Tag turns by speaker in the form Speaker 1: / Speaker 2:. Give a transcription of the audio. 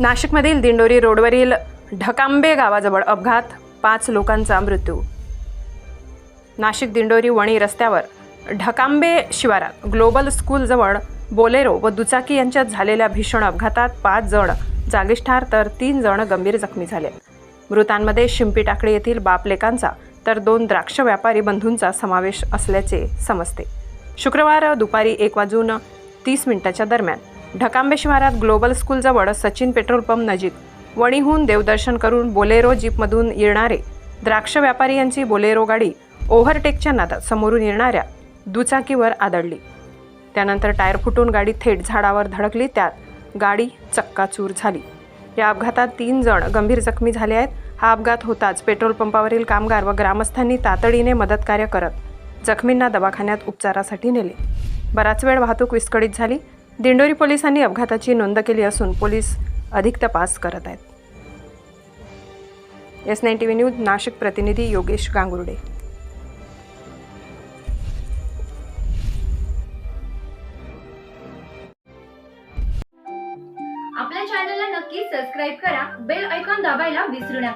Speaker 1: नाशिकमधील दिंडोरी रोडवरील ढकांबे गावाजवळ अपघात पाच लोकांचा मृत्यू. नाशिक दिंडोरी वणी रस्त्यावर ढकांबे शिवारात ग्लोबल स्कूलजवळ बोलेरो व दुचाकी यांच्यात झालेल्या भीषण अपघातात पाच जण जागीच ठार तर तीन जण गंभीर जखमी झाले. मृतांमध्ये शिंपी टाकळी येथील बापलेकांचा तर दोन द्राक्ष व्यापारी बंधूंचा समावेश असल्याचे समजते. शुक्रवार दुपारी एक वाजून तीस मिनिटाच्या दरम्यान ढकांबे शिवारात ग्लोबल स्कूलजवळ सचिन पेट्रोल पंप नजीक. वणीहून देवदर्शन करून बोलेरो जीपमधून येणारे द्राक्ष व्यापारी यांची बोलेरो गाडी ओव्हरटेकच्या नादात समोरून येणाऱ्या दुचाकीवर आदळली. त्यानंतर टायर फुटून गाडी थेट झाडावर धडकली त्यात गाडी चक्काचूर झाली. या अपघातात तीन जण गंभीर जखमी झाले आहेत. हा अपघात होताच पेट्रोल पंपावरील कामगार व ग्रामस्थांनी तातडीने मदतकार्य करत जखमींना दवाखान्यात उपचारासाठी नेले. बराच वेळ वाहतूक विस्कळीत झाली. दिंडोरी पोलिसांनी अपघाताची नोंद केली असून पोलीस अधिक तपास करत आहेत. S nine T V news Nashik प्रतिनिधी योगेश गांगुर्डे.
Speaker 2: आपल्या चॅनलला नक्की सबस्क्राईब करा बेल ऐकॉन दाबायला विसरू नका.